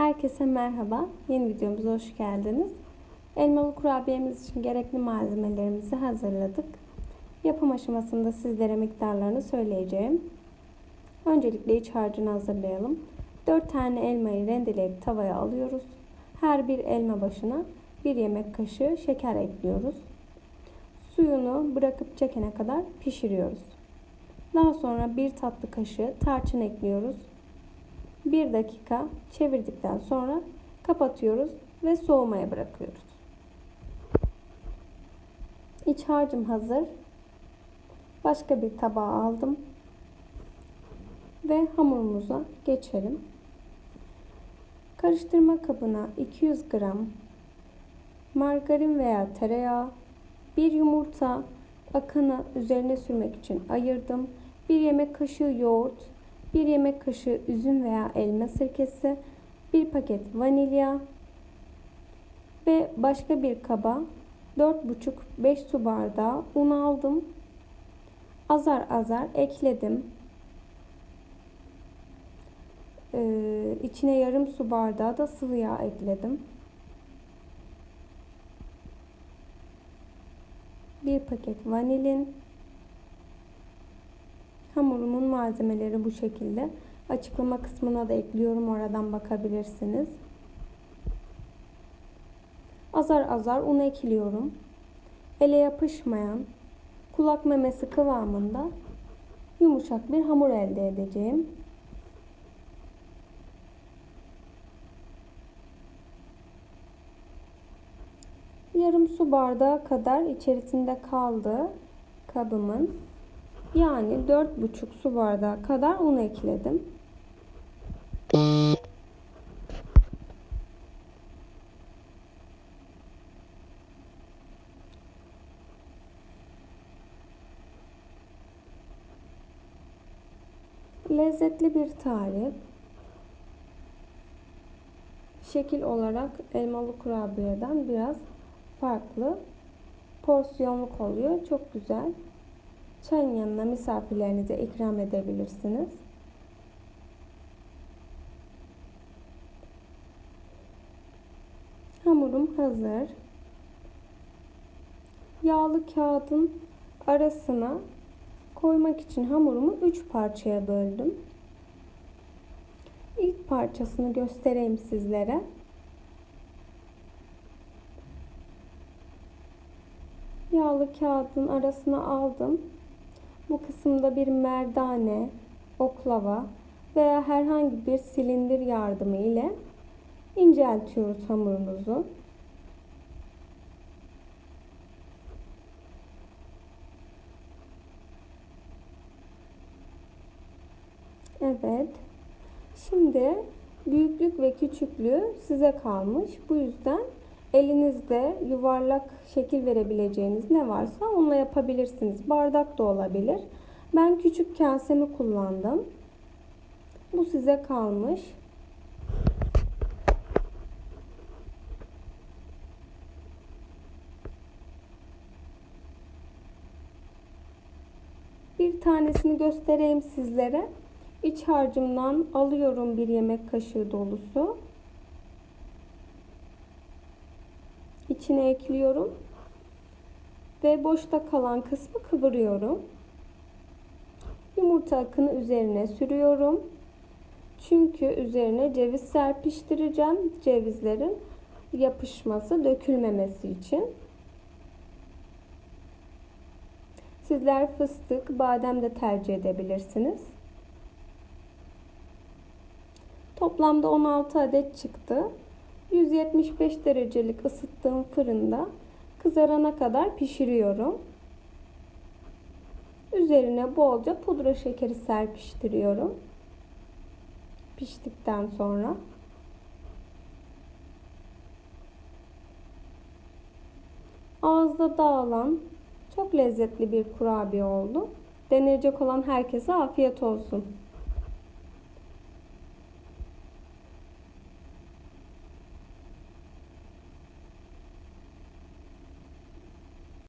Herkese merhaba. Yeni videomuza hoş geldiniz. Elmalı kurabiyemiz için gerekli malzemelerimizi hazırladık. Yapım aşamasında sizlere miktarlarını söyleyeceğim. Öncelikle iç harcını hazırlayalım. 4 tane elmayı rendeleyip tavaya alıyoruz. Her bir elma başına 1 yemek kaşığı şeker ekliyoruz. Suyunu bırakıp çekene kadar pişiriyoruz. Daha sonra 1 tatlı kaşığı tarçın ekliyoruz. 1 dakika çevirdikten sonra kapatıyoruz ve soğumaya bırakıyoruz. İç harcım hazır. Başka bir tabağa aldım. Ve hamurumuza geçelim. Karıştırma kabına 200 gram margarin veya tereyağı, bir yumurta akını üzerine sürmek için ayırdım. Bir yemek kaşığı yoğurt, 1 yemek kaşığı üzüm veya elma sirkesi, 1 paket vanilya ve başka bir kaba 4,5-5 su bardağı un aldım. Azar azar ekledim. Ee, içine yarım su bardağı da sıvı yağ ekledim. Bir paket vanilin, Hamurumun malzemeleri bu şekilde. Açıklama kısmına da ekliyorum. Oradan bakabilirsiniz. Azar azar un ekliyorum. Ele yapışmayan kulak memesi kıvamında yumuşak bir hamur elde edeceğim. Yarım su bardağı kadar içerisinde kaldı kabımın. Yani 4,5 su bardağı kadar un ekledim. Lezzetli bir tarif. Şekil olarak elmalı kurabiyeden biraz farklı. Porsiyonluk oluyor. Çok güzel. Çayın yanına misafirlerinize ikram edebilirsiniz. Hamurum hazır. Yağlı kağıdın arasına koymak için hamurumu 3 parçaya böldüm. İlk parçasını göstereyim sizlere. Yağlı kağıdın arasına aldım. Bu kısımda bir merdane, oklava veya herhangi bir silindir yardımı ile inceltiyoruz hamurumuzu. Evet. Şimdi büyüklük ve küçüklüğü size kalmış. Bu yüzden elinizde yuvarlak şekil verebileceğiniz ne varsa onunla yapabilirsiniz. Bardak da olabilir. Ben küçük kasemi kullandım. Bu size kalmış. Bir tanesini göstereyim sizlere. İç harcımdan alıyorum bir yemek kaşığı dolusu. İçine ekliyorum. Ve boşta kalan kısmı kıvırıyorum. Yumurta akını üzerine sürüyorum. Çünkü üzerine ceviz serpiştireceğim. Cevizlerin yapışması, dökülmemesi için. Sizler fıstık, badem de tercih edebilirsiniz. Toplamda 16 adet çıktı. 175 derecelik ısıttığım fırında kızarana kadar pişiriyorum. Üzerine bolca pudra şekeri serpiştiriyorum. Piştikten sonra ağızda dağılan çok lezzetli bir kurabiye oldu. Deneyecek olan herkese afiyet olsun.